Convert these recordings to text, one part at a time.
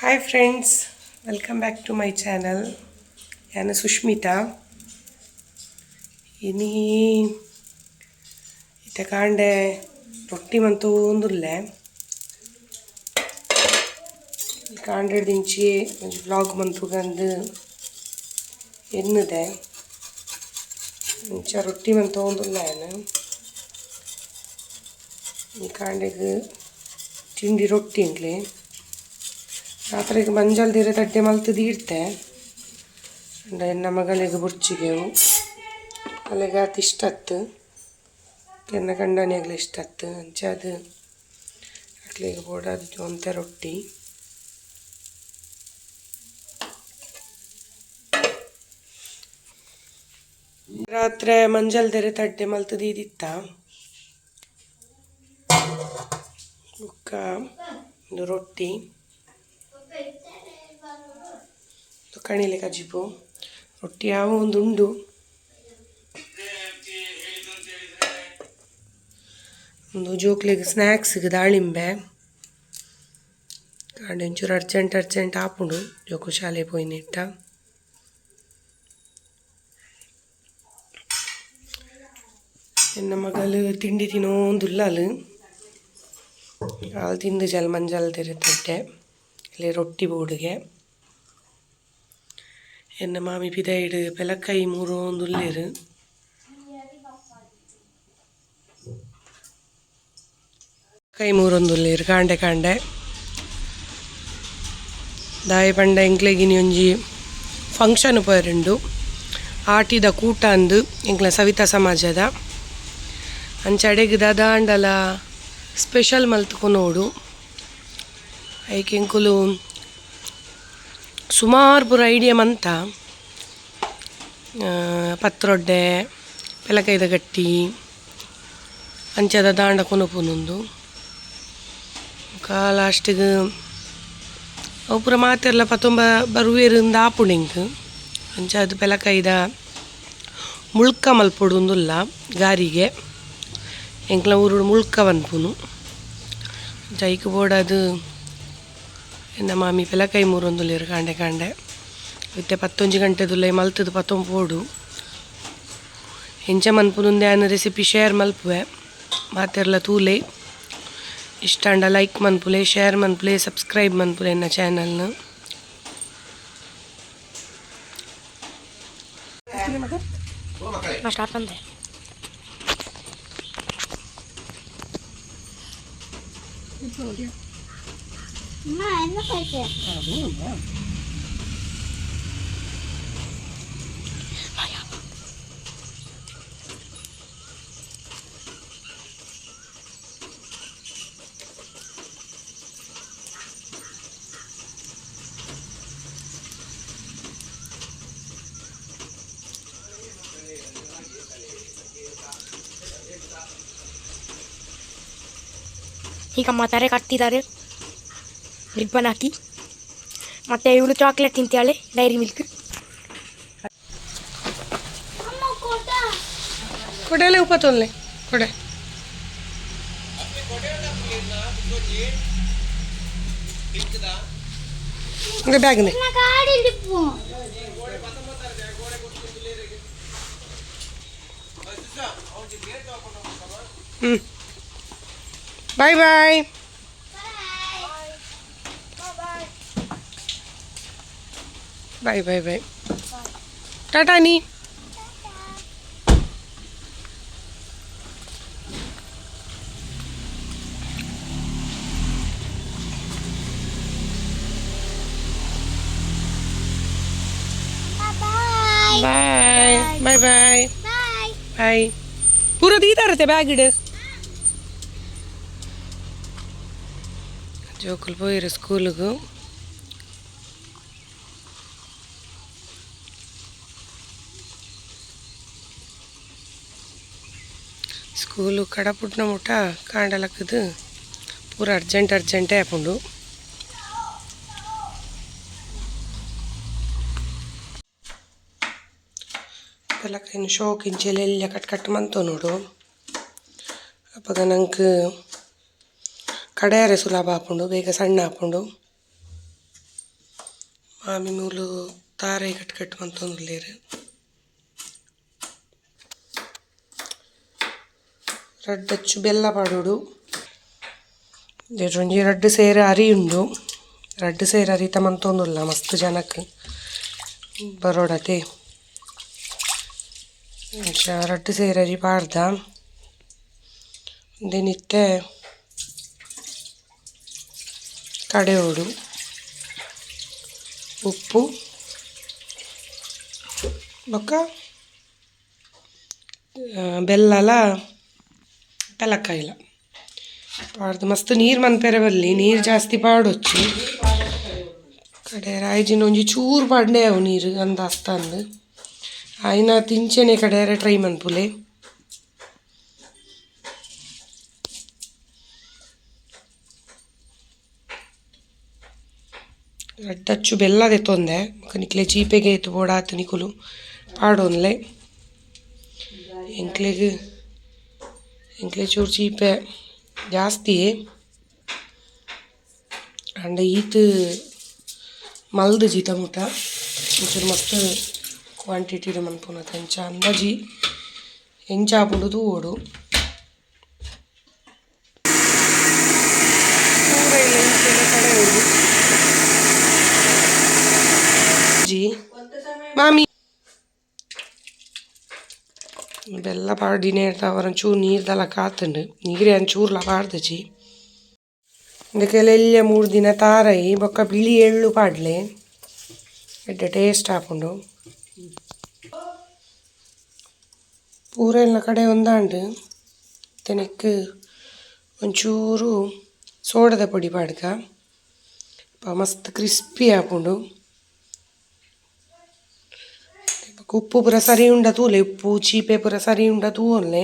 Hi friends welcome back to my channel ನಾನು ಸುಷ್ಮಿತಾ ಇನಿ ಇತ್ತ ಕಾಂಡೆ ರೊಟ್ಟಿ ಮಂತು ಒಂದುಲ್ಲೆ ಕಾಂಡೆ ದಿಂಚಿ ಒಂಜಿ ವ್ಲಾಗ್ ಮಂತು ಗಂದು ಎನ್ನದೆ ಇಂಚ ರೊಟ್ಟಿ ಮಂತು ಒಂದುಲ್ಲ ನಾನು ಈ ಕಾಂಡೆಗೆ ತಿಂಡಿ ರೊಟ್ಟಿ ಇಂಕ್ಲೆ ರಾತ್ರಿಗೆ ಮಂಜಲ್ ಮಂಜಲ್ದಿರೋ ತಟ್ಟೆ ಮಲ್ತದು ಇಡ್ತೆ ನನ್ನ ಮಗಳಿಗೆ ಬುರ್ಚಿಗೆವು. ಅಲ್ಲಿಗೆ ಇಷ್ಟತ್ತು. ಎನ್ನ ಗಂಡನಿಯಾಗಲಿ ಇಷ್ಟತ್ತು. ಅಂಚೆ ಅದು ಅಕ್ಲಿಗೆ ಬೋಡಾದ ಜೊಂತ ರೊಟ್ಟಿ. ರಾತ್ರಿ ಮಂಜಲ್ ತಡ್ಡೆ ಮಲ್ತದು ಇದಿತ್ತ ಬುಕ್ಕ ರೊಟ್ಟಿ. ಕಣಿಲೆ ಕಜಿಪು ರೊಟ್ಟಿ ಯಾವ ಒಂದು ಉಂಡು ಒಂದು ಜೋಕ್ಲಿಗೆ ಸ್ನ್ಯಾಕ್ಸ್ಗೆ ದಾಳಿಂಬೆ. ಕಾಂಡೆ ಒಂಚೂರು ಅರ್ಜೆಂಟ್ ಅರ್ಜೆಂಟ್ ಆಪುಂಡು ಜೋಕು ಶಾಲೆ ಪೋಯಿನಿಟ್ಟ ಎನ್ನ ಮಗಳು ತಿಂಡಿ ತಿನ್ನೋಂದುಲ್ಲಲು ಅಲ್ಲಿ. ತಿಂದು ಜಲ್ ಮಂಜಲ್ ತೆರೆ ಇಲ್ಲಿ ರೊಟ್ಟಿ ಬೋಡಿಗೆ ಎನ್ನ ಮಾಮಿ ಪಿದೈಡ್ ಪೆಲಕೈ ಮೂರು ಒಂದುಲ್ಲೇರು ಕೈ ಮೂರೊಂದುಲ್ಲೇರು ಕಾಂಡೆ ಕಾಂಡೆ ದಾಯಿ ಪಂಡ ಎಂಕ್ಲೆಗಿನಿ ಒಂಜಿ ಫಂಕ್ಷನ್ ಪೋಯರುಂಡು ಆಟಿದ ಕೂಟ ಅಂದು ಎಂಕ್ಲ ಸವಿತಾ ಸಮಾಜದ ಅಂಚಡೆಗ್ ದಾಂಡಲ ಸ್ಪೆಷಲ್ ಮಲ್ತ್ಕೊನೋಡು ಐಕೆ ಎಂಕುಲು ಸುಮಾರು ಪೂರ ಐಡಿಯಾ ಮಂತ ಪತ್ರೊಡ್ಡೆ, ಪೆಲಕೈದ ಗಟ್ಟಿ, ಅಂಚದ ದಾಂಡ ಕೊನಪುನೊಂದು ಲಾಸ್ಟಿಗೆ ಅವು ಪೂರ ಮಾತೆರ್ಲ ಪತ್ತೊಂಬ ಬರುವೇರಿಂದ ಆಪುಣಿಂಗ್. ಅಂಚ ಅದು ಪೆಲಕೈದ ಮುಳ್ಕ ಮಲ್ಪೊಡುಂದುಲ್ಲ ಗಾರಿಗೆ. ಎಂಕ್ಲ ಊರು ಮುಳ್ಕ ಬನ್ಪುನು ಜೈಕ್ ಬೋಡದು ಎನ್ನ ಮಾಮಿ ಪೆಲಕೈ ಮೂರೊಂದುಲ್ಲೇರು ಕಾಂಡೆ ಕಾಂಡೆ ಇತ್ತೆ ಪತ್ತೊಂಜಿ ಗಂಟೆದುಲ್ಲೆ ಮಲ್ತದು ಪತ್ತೊಂದು ಪೋಡು ಎಂಚ ಮನ್ಪುನುಂದೆ ಅನ್ನ ರೆಸಿಪಿ ಶೇರ್ ಮಲ್ಪುವೆ ಮಾತೆರ್ಲ ತೂಲೆ ಇಷ್ಟ ಅಂಡ ಲೈಕ್ ಮನ್ಪುಲೆ ಶೇರ್ ಮನ್ಪುಲೆ ಸಬ್ಸ್ಕ್ರೈಬ್ ಮನ್ಪುಲೆ ಎನ್ನ ಚಾನಲ್ನ நான் Ma, ano kasi? Ano ba? ಈಗ kartu tadi. ರಿಬ್ಬನ್ ಹಾಕಿ ಮತ್ತೆ ಇವಳು ಚಾಕ್ಲೇಟ್ ತಿಂತಾಳೆ ಡೈರಿ ಮಿಲ್ಕ್ ಕೊಡೆಲೆ ಉಪ ತೊಲ್ಲೆ ಕೊಡೆ ಬ್ಯಾಗ್ನೆ ಹ್ಞೂ ಬಾಯ್ ಬಾಯ್ ಬಾಯ್ ಬಾಯ್ ಬಾಯ್ ಟಾಟಾ ನೀ ಬಾಯ್ ಬಾಯ್ ಬಾಯ್ ಬಾಯ್ ಪೂರ ದೀತಾರತ್ತೆ ಬ್ಯಾಗ್ ಇಡು ಜೋಕುಲು ಪೋಯಿರು ಸ್ಕೂಲಿಗೂ ಸ್ಕೂಲು ಕಡಪುಟ್ನ ಮುಟ ಕಾಂಡಲಕ್ಕದು ಪೂರ ಅರ್ಜೆಂಟ್ ಅರ್ಜೆಂಟೇ ಹಾಕೊಂಡು. ಪೆಲಕೈನ ಶೋಕ್ ಇಂಚೆಲ್ಲ ಕಟ್ ಕಟ್ ಮಂತು ನೋಡು. ಅಪ್ಪಗ ನಂಗೆ ಕಡೆಯಾರೆ ಸುಲಭ ಹಾಕೊಂಡು, ಬೇಗ ಸಣ್ಣ ಹಾಕೊಂಡು. ಮಾಮಿ ಮೂಲು ತಾರೆ ಕಟ್ ಕಟ್ ಮಂತೊಂದುಲ್ಲೇರು ರಡ್ಡಚ್ಚು ಬೆಲ್ಲ ಪಾಡೋಡು ಒಂಜಿ ರಡ್ಡು ಸೇರು ಅರಿ ಉಂಡು ರಡ್ಡು ಸೇರು ಅರಿತ ಮಂತೊಂದುಲ್ಲ ಮಸ್ತ್ ಜನಕ್ಕೆ ಬರೋಡತೆ ರಡ್ಡು ಸೇರು ಅರಿ ಪಾಡ್ದ ದಿನಿತ್ತೆ ಕಡೆಯೋಡು ಉಪ್ಪು ಬೊಕ್ಕ ಆ, ಬೆಲ್ಲಲ ಇಲ್ಲ ಪಾಡ್ದು ಮಸ್ತ್ ನೀರು ಮನ್ಪೆರೆ ಬಲ್ಲಿ, ನೀರು ಜಾಸ್ತಿ ಪಾಡೊಚ್ಚು. ಕಡೆ ರಾಯ್ಜಿನ ಒಂಜಿ ಚೂರು ಪಾಡ್ನೆ ಅವು ನೀರು ಅಂದ ಅಸ್ತಂದು ಆಯ್ನ ತಿಂಚೆನೆ ಕಡೆಯರೆ ಟ್ರೈ ಮನ್ಪುಲೆ. ರಡ್ಡಚ್ಚು ಬೆಲ್ಲ ತೆತ್ತೊಂದೆ ನಿಕ್ಲೆ ಚೀಪೆಗೆ ಎತ್ತು ಬೋಡಾತು ನಿಕುಲು. ಪಾಡೋನ್ಲೆ. ಎಂಕ್ಲೆಗ್ ಎಂಕ್ಲೆ ಚೂರು ಚೀಪೆ ಜಾಸ್ತಿ ಅಂಡ ಈತ್ ಮಲ್ದು ಜೀತ ಮುಟ ಒಂಚೂರು ಮಸ್ತ್ ಕ್ವಾಂಟಿಟಿಡ್ ಮನ್ಪುನತ ಎಂಚ ಅಂದಾಜಿ ಎಂಚ ಆಪುಂಡು ಓಡು ಪೂರ ಇಲ್ಲ ಎಂಚೆಲ್ಲ ಕಡೆ ಓಡು ಜಿ ಮಾಮಿ ಬೆಲ್ಲ ಪಾಡಿನೇ ಇರ್ತಾವ, ಒಂಚೂರು ನೀರ್ದೆಲ್ಲ ಕಾತುಂಡು. ನೀರೇ ಒಂಚೂರ್ಲ ಪಾಡ್ದಜಿ ಇದಕ್ಕೆಲ್ಲ ಮೂರು ದಿನ ತಾರೈ ಬೊಕ್ಕ ಬಿಳಿ ಎಳ್ಳು ಪಾಡ್ಲೆ. ಎಡ್ಡೆ ಟೇಸ್ಟ್ ಹಾಕೊಂಡು. ಪೂರ ಎಲ್ಲ ಕಡೆ ಒಂದಾಂಡು. ತನಕ್ಕೆ ಒಂಚೂರು ಸೋಡದ ಪೊಡಿ ಪಾಡ್ಕ. ಮಸ್ತ್ ಕ್ರಿಸ್ಪಿ ಹಾಕೊಂಡು. ಉಪ್ಪು ಪೂರ ಸರಿ ಉಂಡ ತೂಲೆ ಉಪ್ಪು ಚೀಪೆ ಪೂರ ಸರಿ ಉಂಡ ತೂವೊನ್ಲೆ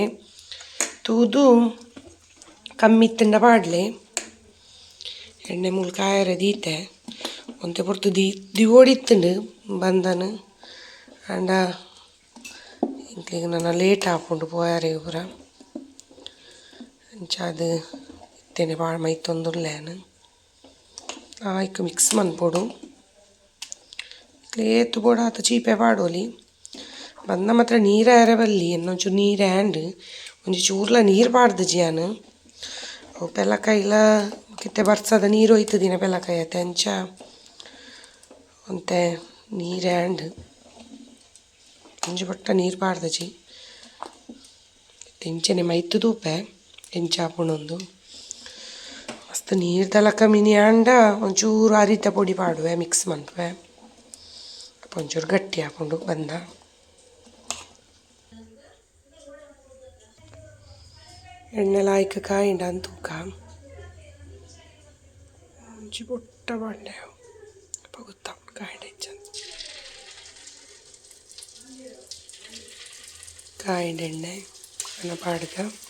ತೂದು ಕಮ್ಮಿ ತಿಂಡ ಪಾಡ್ಲೆ ಎಣ್ಣೆ ಮುಲ್ ಕಾಯರೆ ದೀತೆ ಒಂತೆ ಪೊರ್ತು ದೀ ದಿವೋಡಿತ್ತುಂಡು ಬಂದನು ಅಂಡ ಇಂಕ್ಲಿಗೆ ನನ್ನ ಲೇಟ್ ಹಾಕೊಂಡು ಪೋಯಾರೆ ಪೂರ ಅಂಚಾದ ಇತ್ತೇನೆ ಭಾಳ ಮೈ ತೊಂದುರ್ಲೇನು ಆಯ್ಕೆ ಮಿಕ್ಸ್ ಮನ್ಪೊಡು ಏತು ಬೋಡ ಆತ ಚೀಪೆ ಪಾಡೋಲಿ ಬಂದ ಮಾತ್ರ ನೀರ ಎರೆ ಬಲ್ಲಿ ಇನ್ನೊಂಚೂರು ನೀರು ಹ್ಯಾಂಡ್ ಒಂಜಿ ಚೂರ್ಲ ನೀರು ಪಾಡ್ದು ಜಿಯಾನು ಅವು ಪೆಲಕಾಯಿಲ ಕಿತ್ತೆ ಬರ್ಸದ ನೀರು ಹೋಯ್ತು ದಿನ ಪೆಲ್ಲಕಾಯಿ ತೆಂಚ ಅಂತೆ ನೀರು ಹ್ಯಾಂಡ್ ಒಂಜಿ ಬಟ್ಟ ನೀರು ಪಾಡ್ದು ಜಿ ಎಂಚನೆ ಮೈತು ದೂಪೆ ಎಂಚ ಹಾಪುಣೊಂದು ಮಸ್ತ್ ನೀರು ತಲಕ ಮಿನಿ ಆಂಡ ಒಂಚೂರು ಅರಿತ ಪೊಡಿ ಪಾಡುವೆ ಮಿಕ್ಸ್ ಮನ್ಪುವೆ ಒಂಚೂರು ಗಟ್ಟಿ ಹಾಕೊಂಡು ಬಂದ എണ്ണലായിക്ക് കായ ഉണ്ടാകുന്ന തൂക്കാം. മൂഞ്ചി പൊട്ട പണ്ടാവും അപ്പൊ കുത്താം. കായുടെ കായന്റെ എണ്ണ എണ്ണ പാടുക.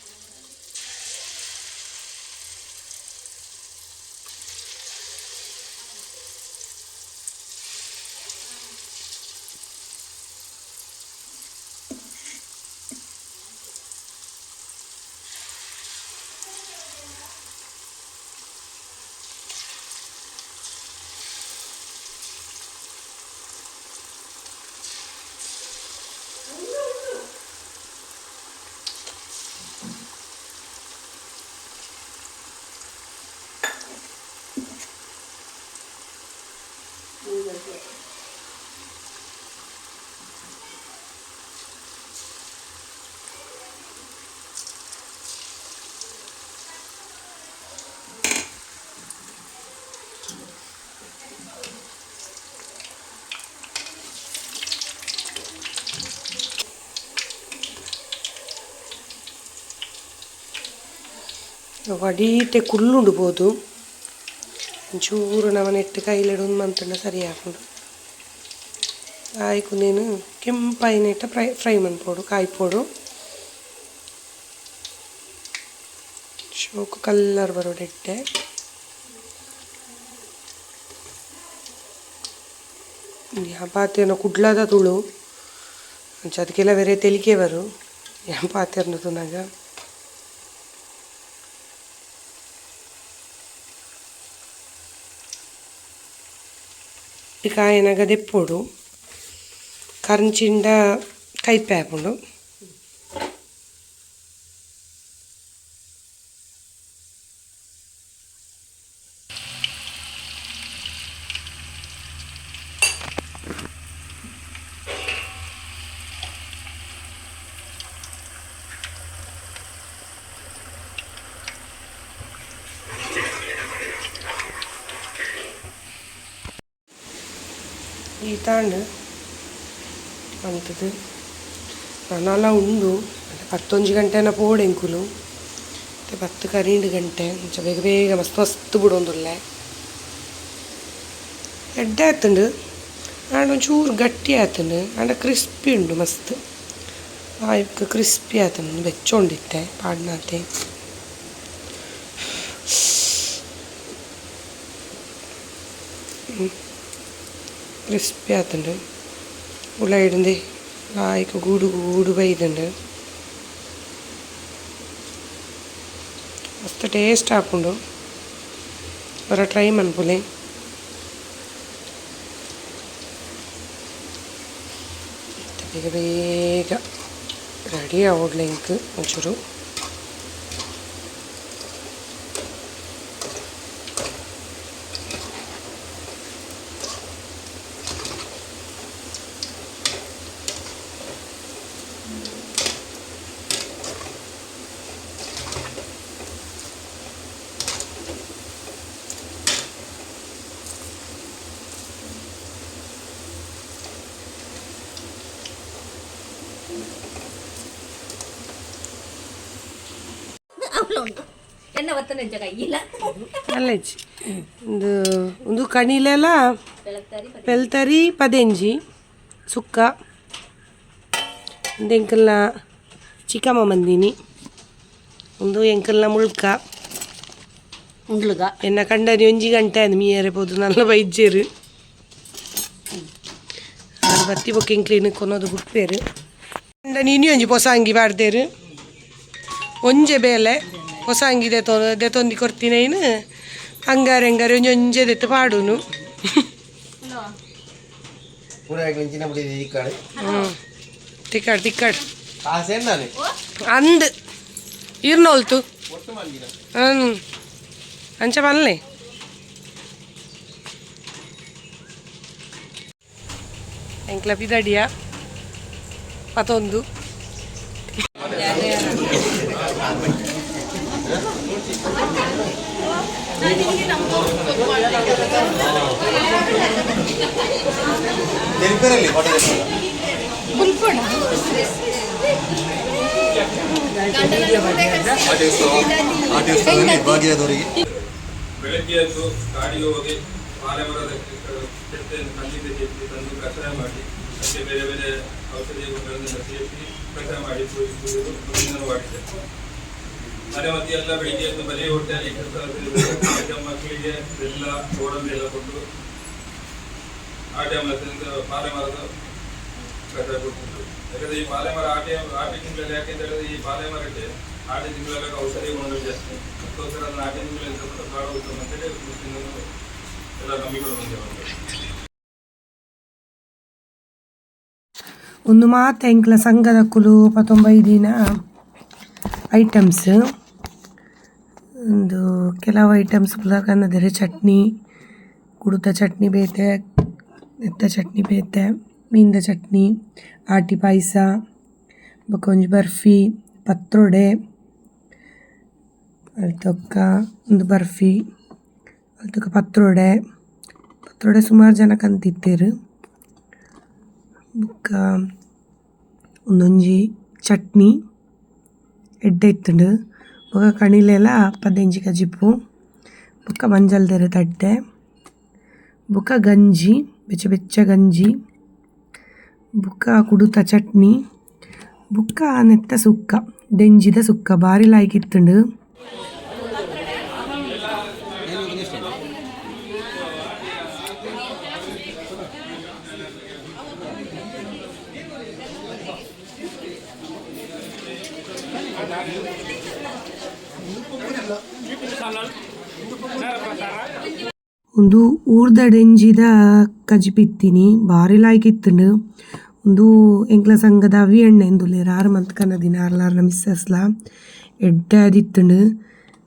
ವಡೀಟೆ ಕುಳ್ಳುಂಡು ಬೋದು ಒಂಚೂರು ನವನೆಟ್ಟು ಕೈಲಿಡೊಂದು ಮಂತಂಡ ಸರಿ ಹಾಕೊಂಡು ಆಯ್ಕು ನೀನು ಕೆಂಪಾಯಿನೆಟ್ಟ ಫ್ರೈ ಫ್ರೈ ಮನ್ಪೋಡು ಕಾಯ್ಪೋಡು ಶೋಕು ಕಲ್ಲರ್ ಬರೋಡೆಟ್ಟೆ ಪಾತೆನ ಕುಡ್ಲದ ತುಳು ಅಂಚ ಅದಕ್ಕೆಲ್ಲ ಬೇರೆ ತೆಲಿಕೆ ಬರು ಪಾತೆರ್ನ ತುನಾಗ ಕಾಯಿನಾಗ ದೆಪ್ಪೋಡು ಕರ್ಂಚಿಂಡ ಕೈಪೆ ಹಾಕೊಂಡು ಈ ತಾಂಡು ಅಂಥದ್ದು ನನಲ ಉಂಡು ಪತ್ತೊಂಜಿ ಗಂಟೆನ ಪೋಡೆಂಕುಲು ಮತ್ತೆ ಪತ್ತು ಕರಿಂಡು ಗಂಟೆ ಇಂಚ ಬೇಗ ಬೇಗ ಮಸ್ತ್ ಮಸ್ತ್ ಬಿಡೊಂದುಲ್ಲೆ ಎಡ್ಡೆ ಆತುಂಡು ಆಂಡ ಒಂಚೂರು ಗಟ್ಟಿ ಆತುಂಡು ಆಂಡ ಕ್ರಿಸ್ಪಿ ಉಂಡು ಮಸ್ತ್ ಆಯ್ಕೆ ಕ್ರಿಸ್ಪಿ ಆತುಂಡು ಬೆಚ್ಚೊಂಡಿತ್ತೆ ಪಾಡ್ನಾತೆ ക്രിസ്പി ആത്തുണ്ട് ഉള്ളയിടുന്നത് ആയിക്ക് കൂട് കൂട് പെയ്തുണ്ട് ಮಸ್ತ್ ಟೇಸ್ಟ್ ಹಾಕೊಂಡು ಅವರ ಟ್ರೈ ಮನ್ಪುಲೆ ಬೇಗ ಬೇಗ ರೆಡಿ ಆಗೋಡ್ಲೆ ಇಂಕ್ ಒಂಚೂರು ಎನ್ನ ಒತ್ತನ ಹೆಜ್ಜೆ ಕೈಯಿಲ್ಲ ಅಲ್ಲ ಒಂದು ಒಂದು ಕಣಿಲೆಲ್ಲ ಬೆಳಗ್ತಾರಿ ಪೆಲ್ತರಿ ಪದೆಂಜಿ. ಸುಕ್ಕ ಒಂದು ಎಂಕಲ್ನ ಚಿಕ್ಕಮ್ಮ ಮಂದಿನಿ ಒಂದು ಎಂಕಲ್ನ ಮುಳ್ಕ ಉಂಡ್ಲುಗ ಎನ್ನ ಕಂಡರಿ ಒಂಜಿ ಗಂಟೆ ಅಂದ್ ಮೀಯರೆ ಪೋದು ನಲ್ಲ ಬೈಜ್ಜೇರು ಆರು ಬತ್ತಿ ಬೊಕ್ಕಿಂಗ್ ಕ್ಲೀನಿಕ್ ಕೊನೋದು ಬುಟ್ಪೇರು ಕಂಡ ನೀನು ಒಂಜಿ ಪೊಸ ಅಂಗಿ ಬಾಡ್ದೇರು. ಒಂಜೆ ಬೇಲೆ. ಹೊಸ ಅಂಗಿ ದೆತೊ ದೆತೊಂದಿ ಕೊರ್ತಿನೇನು ಹಂಗಾರೆ ಹಂಗಾರೆ ಒಂಜಿ ಒಂಜೆ ದೆತ್ತು ಪಾಡುನು ತಿಕ್ಕಾಡ್ ತಿಕ್ಕಾಡ್ ಅಂದ್ ಇರ್ನೋಲ್ತು ಹ್ಞೂ ಅಂಚ ಬಲ್ಲೆ ಎಂಕ್ಲ ಪಿದಡಿಯ ಪತೊಂದು ನೆನಪರಲ್ಲಿ ಬೆಳಗ್ಗೆ ಎದ್ದು ಕಾಡಿಗೆ ಹೋಗಿ ಬಾಳೆ ಮರದ ಕೆಟ್ಟೆಯನ್ನು ಕಲ್ಲಿಗೆ ಕೆತ್ತಿ ತಂದು ಕಷಾಯ ಮಾಡಿ ಮತ್ತೆ ಬೇರೆ ಬೇರೆ ಔಷಧಿ ಗುಣಗಳನ್ನು ಸೇರಿಸಿ ಕಷಾಯ ಮಾಡಿ ಕುಡಿಸುವುದು ಮುಂದಿನ ವಾಡಿಕೆ ಮನೆ ಮಧ್ಯೆ ಎಲ್ಲ ಬೆಳಿಗ್ಗೆ ಎದ್ದು ಬರೀ ಹೊಟ್ಟೆಯಲ್ಲಿ exercise ಮಕ್ಕಳಿಗೆ ಬೆಲ್ಲ ಗೋಡಂಬಿ ಎಲ್ಲ ಕೊಟ್ಟು ಆಟೆ ಮರದಿಂದ ಪಾಲೆ ಮರದ ಕಷಾಯ ಕೊಟ್ಟಿದ್ದು ಯಾಕಂದ್ರೆ ಈ ಪಾಲೆ ಮರ ಆಟೆ ಆಟೆ ತಿಂಗಳಲ್ಲಿ ಯಾಕೆ ಅಂತ ಹೇಳಿದ್ರೆ ಈ ಪಾಲೆ ಮರಕ್ಕೆ ಆಟೆ ತಿಂಗಳಲ್ಲಿ ಔಷಧಿ ಗುಣಗಳು ಜಾಸ್ತಿ ಅದಕ್ಕೋಸ್ಕರ ಅದನ್ನ ಆಟೆ ತಿಂಗಳಲ್ಲಿ ಸ್ವಲ್ಪ ಕಾಡು ಉತ್ತಮ ಅಂತೇಳಿ ಮುಸ್ಲಿಮರು ಎಲ್ಲ ನಂಬಿಕೊಂಡು ಬಂದಿದ್ದಾರೆ ಒಂದು ಮಾತ ಎಂಕ್ಲ ಸಂಘದ ಕುಲು ಪತ್ತೊಂಬೈದಿನ ಐಟಮ್ಸ್. ಒಂದು ಕೆಲವು ಐಟಮ್ಸ್ ಕನ್ನದರೆ ಚಟ್ನಿ ಕುಡುತ ಚಟ್ನಿ ಬೇತೆ ಎತ್ತ ಚಟ್ನಿ ಬೇತೆ ಮೀನ್ದ ಚಟ್ನಿ, ಆಟಿ ಪಾಯಸ, ಬಕೊಂಜಿ ಬರ್ಫಿ, ಪತ್ರೊಡೆ, ಅಲ್ತೊಕ್ಕ ಒಂದು ಬರ್ಫಿ, ಅಲ್ತೊಕ್ಕ ಪತ್ರೊಡೆ. ಪತ್ರೊಡೆ ಸುಮಾರು ಜನ ಕಂತಿತ್ತೀರು ಬೊಕ್ಕ ಒಂದೊಂಜಿ ಚಟ್ನಿ. ಎಡ್ಡೆ ಇತ್ತುಂಡು ಬೊಕ ಕಣಿಲೆಲ ಪದ್ದೆಂಜಿ ಕಜಿಪು. ಬೊಕ್ಕ ಮಂಜಲ್ದೆರೆ ತಡ್ಡೆ ಬೊಕ ಗಂಜಿ, ಬೆಚ್ಚ ಬೆಚ್ಚ ಗಂಜಿ. ಬೊಕ್ಕ ಕುಡುತ ಚಟ್ನಿ. ಬೊಕ್ಕ ನೆತ್ತ ಸುಕ್ಕ, ದೆಂಜಿದ ಸುಕ್ಕ, ಬಾರಿ ಲಾಯ್ಕಿತ್ತುಂಡು. ಒಂದು ಊರ್ದ ಪಿತ್ತಿನಿ ಬಾರಿ ಲಾಯ್ಕಿತ್ತುಂಡು ಒಂದು ಎಂಕ್ಲ ಸಂಘದ ಅವಿ ಎಣ್ಣೆ ಎಂದುಲ್ಲೇರ್ ಆರು ಮಂತ್ ಕನ್ನದಿನ ಆರ್ಲಾರ್ನ ಮಿಸ್ಸಸ್ಲ ಎಡ್ಡೆ ಆದಿತ್ತುಂಡು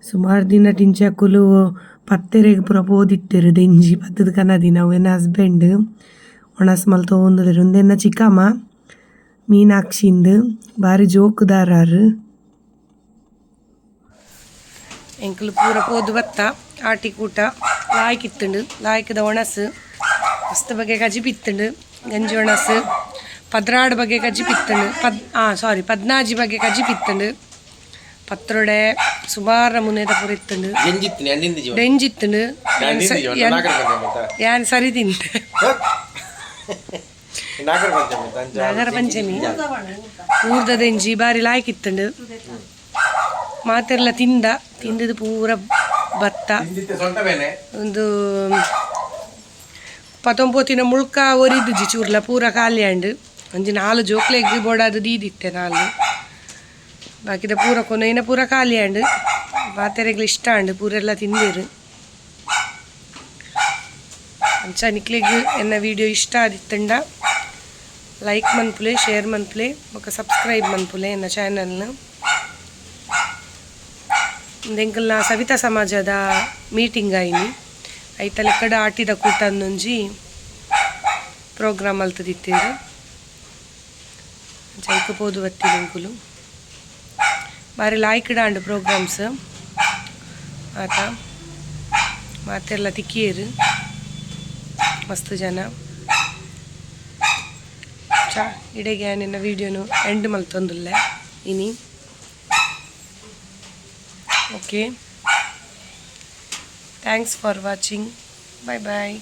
ಸುಮಾರು ದಿನ ಟಿಂಚಾಕುಲು ಪತ್ತೆರೆಗ್ ಪೂರ ಪೋದಿಟ್ಟೆರು ದೆಂಜಿ ಪತ್ತದ ಕನ್ನದಿನ ಅವೆನ ಹಸ್ಬೆಂಡ್ ಒಣಸ್ ಮಲ್ ತೊಗೊಂದುಲ್ಲೆರ್ ಒಂದೆನ್ನ ಚಿಕ್ಕಮ್ಮ, ಮೀನಾಕ್ಷಿಂದ, ಭಾರಿ ಜೋಕುದಾರಾರು. ಎಂಕ್ಲು ಪೂರ ಪೋದು ಬತ್ತ, ಆಟಿ ಕೂಟ. ಲಾಯ್ಕಿತ್ತುಂಡು ಲಾಯ್ಕದ ಒಣಸು ಮಸ್ತ್ ಬಗೆ ಗಜಿ ಬಿತ್ತುಂಡು ಗಂಜಿ ಒಣಸು ಪದ್ರಾಡ್ ಬಗ್ಗೆ ಗಜಿ ಬಿತ್ತುಂಡು ಪದ್ ಆ ಸಾರಿ ಪದ್ನಾಜಿ ಬಗ್ಗೆ ಗಜಿ ಬಿತ್ತುಂಡು ಪತ್ರೊಡೆ ಸುಮಾರ ಮುನೇದ ಪೂರ ಇತ್ತುಂಡು ಡೆಂಜಿತ್ತುಂಡು ಯಾನ್ ಸರಿ ತಿಂತೆ ನಾಗರ ಪಂಚಮಿ ಊರ್ದ ದೆಂಜಿ ಬಾರಿ ಲಾಯ್ಕಿತ್ತುಂಡು ಮಾತೆಲ್ಲ ತಿಂದ ತಿಂದದು ಪೂರ ಭತ್ತ. ಒಂದು ಪತೊಂಬತ್ತಿನ ಮುಳ್ಕ ಒರಿದು ಚೂರ್ಲ ಪೂರ ಖಾಲಿ ಅಂಡು ಒಂಜಿ ನಾಲು ಜೋಕ್ಲೆಗ್ ಬೋಡಾದು ದೀದಿತ್ತೆ ನಾಲು ಬಾಕಿದ ಪೂರ ಕೊನೆಯ ಪೂರ ಖಾಲಿ ಅಂಡು ಮಾತೆರೆಗ್ಲು ಇಷ್ಟ ಅಂಡು ಪೂರೆಲ್ಲ ತಿಂದಿರು. ಅಂಚ ನಿಕ್ಲೆಗ್ ಎನ್ನ ವಿಡಿಯೋ ಇಷ್ಟ ಆದಿತ್ತಂಡ ಲೈಕ್ ಮನ್ಪುಲೆ ಶೇರ್ ಮನ್ಪುಲೆ ಬೊಕ ಸಬ್ಸ್ಕ್ರೈಬ್ ಮನ್ಪುಲೆ ಎನ್ನ ಚಾನಲ್ನ ಎಂಕಲ್ನ ಸವಿತಾ ಸಮಾಜದ ಮೀಟಿಂಗ್ ಆಯ್ನಿ. ಐತಲೆ ಕಡೆ ಆಟಿದ ಕೂಟನ್ನೊಂಜಿ ಪ್ರೋಗ್ರಾಮ್ ಅಲ್ತದಿತ್ತೇರು ಜೈಕ ಪೋದು ಎಂಕುಲು ಬಾರಿ ಲಾಯ್ಕಿಡ ಅಂಡ್ ಪ್ರೋಗ್ರಾಮ್ಸ್ ಆತ ಮಾತೆಲ್ಲ ತಿಕ್ಕಿಯರು ಮಸ್ತ್ ಜನ. ಚಾ ಇಡೆಗೆ ನಿನ್ನ ವಿಡಿಯೋನು ಎಂಡ್ ಮಲ್ತೊಂದುಲ್ಲೆ. ಇನಿ. Okay thanks for watching bye bye